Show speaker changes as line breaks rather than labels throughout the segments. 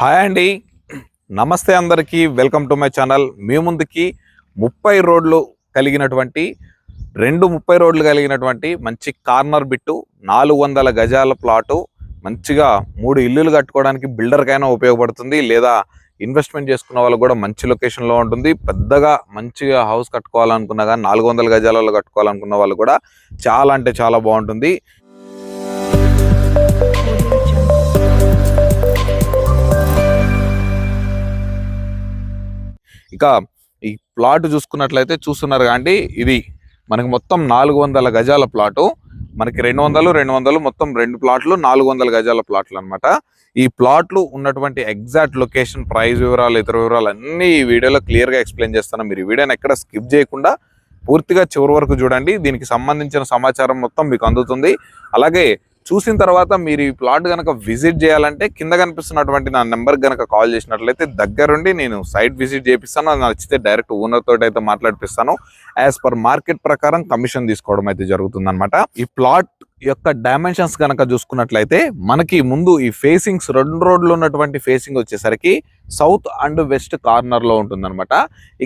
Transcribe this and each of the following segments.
Hi అండి. నమస్తే అందరికీ. Welcome to my channel. మీ ముందుకి ముప్పై రోడ్లు కలిగినటువంటి రెండు ముప్పై రోడ్లు కలిగినటువంటి మంచి కార్నర్ బిట్టు నాలుగు వందల గజాల ప్లాటు మంచిగా మూడు ఇల్లులు కట్టుకోవడానికి బిల్డర్కైనా ఉపయోగపడుతుంది. లేదా ఇన్వెస్ట్మెంట్ చేసుకున్న వాళ్ళు కూడా మంచి లొకేషన్లో ఉంటుంది. పెద్దగా మంచిగా హౌస్ కట్టుకోవాలనుకున్నా కానీ నాలుగు వందల గజాలలో కట్టుకోవాలనుకున్న వాళ్ళు కూడా చాలా అంటే చాలా బాగుంటుంది. ఇక ఈ ప్లాట్ చూసుకున్నట్లయితే చూస్తున్నారు కాండి ఇది మనకి మొత్తం నాలుగు వందల గజాల ప్లాటు. మనకి రెండు వందలు రెండు వందలు మొత్తం రెండు ప్లాట్లు నాలుగు వందల గజాల ప్లాట్లు అన్నమాట. ఈ ప్లాట్లు ఉన్నటువంటి ఎగ్జాక్ట్ లొకేషన్ ప్రైస్ వివరాలు ఇతర వివరాలు అన్నీ ఈ వీడియోలో క్లియర్గా ఎక్స్ప్లెయిన్ చేస్తాను. మీరు ఈ వీడియోని ఎక్కడ స్కిప్ చేయకుండా పూర్తిగా చివరి వరకు చూడండి. దీనికి సంబంధించిన సమాచారం మొత్తం మీకు అందుతుంది. అలాగే చూసిన తర్వాత మీరు ఈ ప్లాట్ కనుక విజిట్ చేయాలంటే కింద కనిపిస్తున్నటువంటి నా నెంబర్ కనుక కాల్ చేసినట్లయితే దగ్గరుండి నేను సైట్ విజిట్ చేపిస్తాను. అది నచ్చితే డైరెక్ట్ ఓనర్ తోటి అయితే మాట్లాడిపిస్తాను. యాజ్ పర్ మార్కెట్ ప్రకారం కమిషన్ తీసుకోవడం అయితే జరుగుతుంది ఈ ప్లాట్ యొక్క డైమెన్షన్స్ కనుక చూసుకున్నట్లయితే మనకి ముందు ఈ ఫేసింగ్స్ రెండు రోడ్లు ఉన్నటువంటి ఫేసింగ్ వచ్చేసరికి సౌత్ అండ్ వెస్ట్ కార్నర్లో ఉంటుందన్నమాట.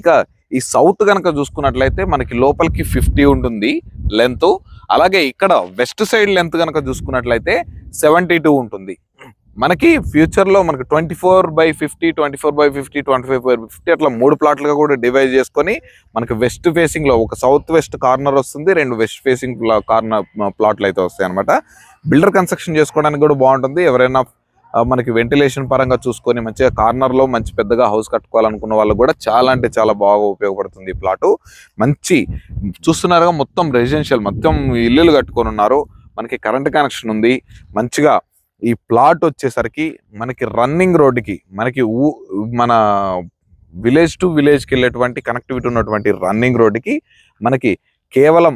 ఇక ఈ సౌత్ కనుక చూసుకున్నట్లయితే మనకి లోపలికి ఫిఫ్టీ ఉంటుంది లెంత్. అలాగే ఇక్కడ వెస్ట్ సైడ్ లెంత్ కనుక చూసుకున్నట్లయితే సెవెంటీ టూ ఉంటుంది. మనకి ఫ్యూచర్లో మనకి twenty four by fifty twenty four by fifty twenty five by fifty అట్లా మూడు ప్లాట్లుగా కూడా డివైడ్ చేసుకొని మనకి వెస్ట్ ఫేసింగ్లో ఒక సౌత్ వెస్ట్ కార్నర్ వస్తుంది రెండు వెస్ట్ ఫేసింగ్ కార్నర్ ప్లాట్లు అయితే వస్తాయి అనమాట బిల్డర్ కన్స్ట్రక్షన్ చేసుకోవడానికి కూడా బాగుంటుంది. ఎవరైనా మనకి వెంటిలేషన్ పరంగా చూసుకొని మంచిగా కార్నర్లో మంచి పెద్దగా హౌస్ కట్టుకోవాలనుకున్న వాళ్ళు కూడా చాలా అంటే చాలా బాగా ఉపయోగపడుతుంది ఈ ప్లాటు మంచి చూస్తున్నారుగా మొత్తం రెసిడెన్షియల్ మొత్తం ఇల్లులు కట్టుకొని ఉన్నారు. మనకి కరెంట్ కనెక్షన్ ఉంది. మంచిగా ఈ ప్లాట్ వచ్చేసరికి మనకి రన్నింగ్ రోడ్డుకి మనకి ఊ మన విలేజ్ టు విలేజ్కి వెళ్ళేటువంటి కనెక్టివిటీ ఉన్నటువంటి రన్నింగ్ రోడ్డుకి మనకి కేవలం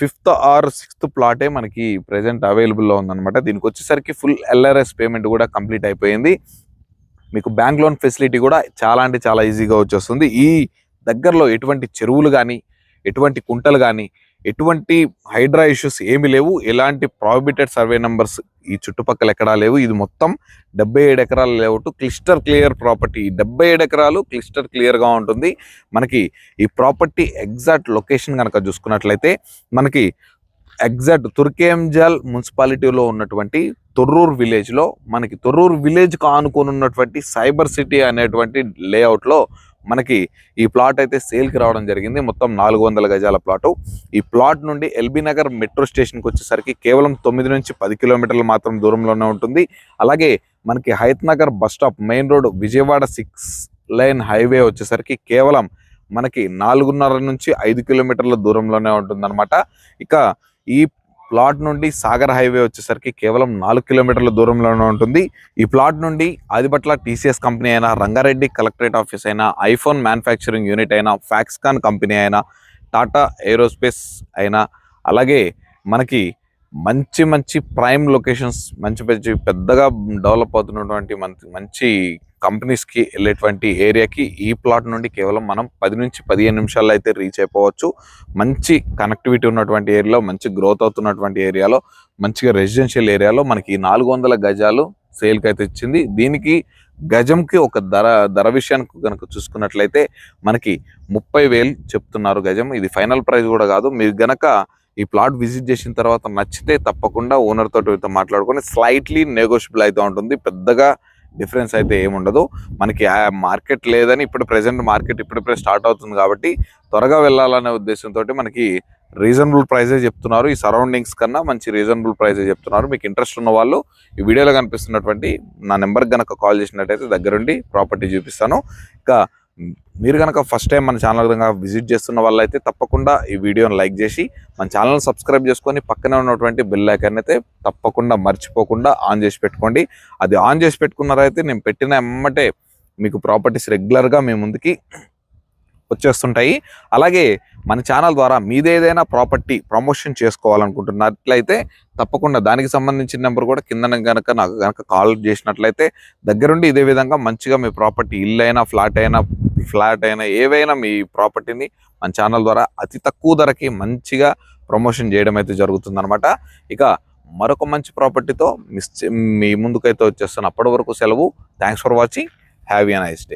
ఫిఫ్త్ ఆర్ సిక్స్త్ ప్లాటే మనకి ప్రజెంట్ అవైలబుల్లో ఉందన్నమాట. దీనికి వచ్చేసరికి ఫుల్ ఎల్ఆర్ఎస్ పేమెంట్ కూడా కంప్లీట్ అయిపోయింది. మీకు బ్యాంక్ లోన్ ఫెసిలిటీ కూడా చాలా అంటే చాలా ఈజీగా వచ్చేస్తుంది. ఈ దగ్గరలో ఎటువంటి చెరువులు కానీ ఎటువంటి కుంటలు కానీ ఎటువంటి హైడ్రా ఇష్యూస్ ఏమి లేవు. ఎలాంటి ప్రాబిటెడ్ సర్వే నంబర్స్ ఈ చుట్టుపక్కల ఎక్కడా లేవు. ఇది మొత్తం డెబ్బై ఏడు ఎకరాల లేఅవుట్ క్లిస్టర్ క్లియర్ ప్రాపర్టీ. డెబ్బై ఏడు ఎకరాలు క్లిస్టర్ క్లియర్గా ఉంటుంది. మనకి ఈ ప్రాపర్టీ ఎగ్జాక్ట్ లొకేషన్ కనుక చూసుకున్నట్లయితే మనకి ఎగ్జాక్ట్ తుర్కేంజల్ మున్సిపాలిటీలో ఉన్నటువంటి తొర్రూర్ విలేజ్లో మనకి తొర్రూరు విలేజ్ ఆనుకొని ఉన్నటువంటి సైబర్ సిటీ అనేటువంటి లేఅవుట్లో మనకి ఈ ప్లాట్ అయితే సేల్కి రావడం జరిగింది. మొత్తం నాలుగు వందల గజాల ప్లాటు ఈ ప్లాట్ నుండి ఎల్బీ నగర్ మెట్రో స్టేషన్కి వచ్చేసరికి కేవలం తొమ్మిది నుంచి పది కిలోమీటర్లు మాత్రం దూరంలోనే ఉంటుంది. అలాగే మనకి Hayathnagar bus stop main road Vijayawada six lane highway వచ్చేసరికి కేవలం మనకి నాలుగున్నర నుంచి ఐదు కిలోమీటర్ల దూరంలోనే ఉంటుందన్నమాట. ఇక ఈ ప్లాట్ నుండి సాగర్ హైవే వచ్చేసరికి కేవలం నాలుగు కిలోమీటర్ల దూరంలోనే ఉంటుంది. ఈ ప్లాట్ నుండి ఆదిపట్ల టీసీఎస్ కంపెనీ అయినా రంగారెడ్డి కలెక్టరేట్ ఆఫీస్ అయినా ఐఫోన్ మ్యానుఫ్యాక్చరింగ్ యూనిట్ అయినా ఫ్యాక్స్కాన్ కంపెనీ అయినా టాటా ఏరోస్పేస్ అయినా అలాగే మనకి మంచి మంచి ప్రైమ్ లొకేషన్స్ మంచి మంచి పెద్దగా డెవలప్ అవుతున్నటువంటి మంచి మంచి కంపెనీస్కి వెళ్ళేటువంటి ఏరియాకి ఈ ప్లాట్ నుండి కేవలం మనం పది నుంచి పదిహేను నిమిషాల్లో అయితే రీచ్ అయిపోవచ్చు. మంచి కనెక్టివిటీ ఉన్నటువంటి ఏరియాలో మంచి గ్రోత్ అవుతున్నటువంటి ఏరియాలో మంచిగా రెసిడెన్షియల్ ఏరియాలో మనకి నాలుగు వందల గజాలు సేల్కి అయితే ఇచ్చింది. దీనికి గజంకి ఒక ధర ధర విషయానికి కనుక చూసుకున్నట్లయితే మనకి ముప్పై వేలు చెప్తున్నారు గజం. ఇది ఫైనల్ ప్రైస్ కూడా కాదు. మీరు గనక ఈ ప్లాట్ విజిట్ చేసిన తర్వాత నచ్చితే తప్పకుండా ఓనర్ తోటి మాట్లాడుకొని స్లైట్లీ నెగోషియబుల్ అయితే ఉంటుంది. పెద్దగా డిఫరెన్స్ అయితే ఏముండదు. మనకి మార్కెట్ లేదని ఇప్పుడు ప్రెసెంట్ మార్కెట్ ఇప్పుడిప్పుడే స్టార్ట్ అవుతుంది కాబట్టి త్వరగా వెళ్ళాలనే ఉద్దేశంతో మనకి రీజనబుల్ ప్రైజే చెప్తున్నారు. ఈ సరౌండింగ్స్ కన్నా మంచి రీజనబుల్ ప్రైజే చెప్తున్నారు. మీకు ఇంట్రెస్ట్ ఉన్న వాళ్ళు ఈ వీడియోలో కనిపిస్తున్నటువంటి నా నెంబర్కి కనుక కాల్ చేసినట్టయితే దగ్గరుండి ప్రాపర్టీ చూపిస్తాను. ఇంకా మీరు కనుక ఫస్ట్ టైం మన ఛానల్ కనుక విజిట్ చేస్తున్న వాళ్ళైతే తప్పకుండా ఈ వీడియోని లైక్ చేసి మన ఛానల్ సబ్స్క్రైబ్ చేసుకొని పక్కనే ఉన్నటువంటి బెల్ ఐకాన్ అయితే తప్పకుండా మర్చిపోకుండా ఆన్ చేసి పెట్టుకోండి. అది ఆన్ చేసి పెట్టుకున్నారైతే నేను పెట్టిన ఎమ్మటే మీకు ప్రాపర్టీస్ రెగ్యులర్గా మీ ముందుకి వచ్చేస్తుంటాయి. అలాగే మన ఛానల్ ద్వారా మీదేదైనా ప్రాపర్టీ ప్రమోషన్ చేసుకోవాలనుకుంటున్నట్లయితే తప్పకుండా దానికి సంబంధించిన నెంబర్ కూడా కింద కనుక నాకు కనుక కాల్ చేసినట్లయితే దగ్గరుండి ఇదే విధంగా మంచిగా మీ ప్రాపర్టీ ఇల్లు అయినా ఫ్లాట్ అయినా ఫ్లాట్ అయినా ఏవైనా మీ ప్రాపర్టీని మన ఛానల్ ద్వారా అతి తక్కువ ధరకి మంచిగా ప్రమోషన్ చేయడం అయితే జరుగుతుందనమాట ఇక మరొక మంచి ప్రాపర్టీతో మిస్ చే- మీ ముందుకైతే వచ్చేస్తాను అప్పటి వరకు సెలవు. Thanks for watching have a nice day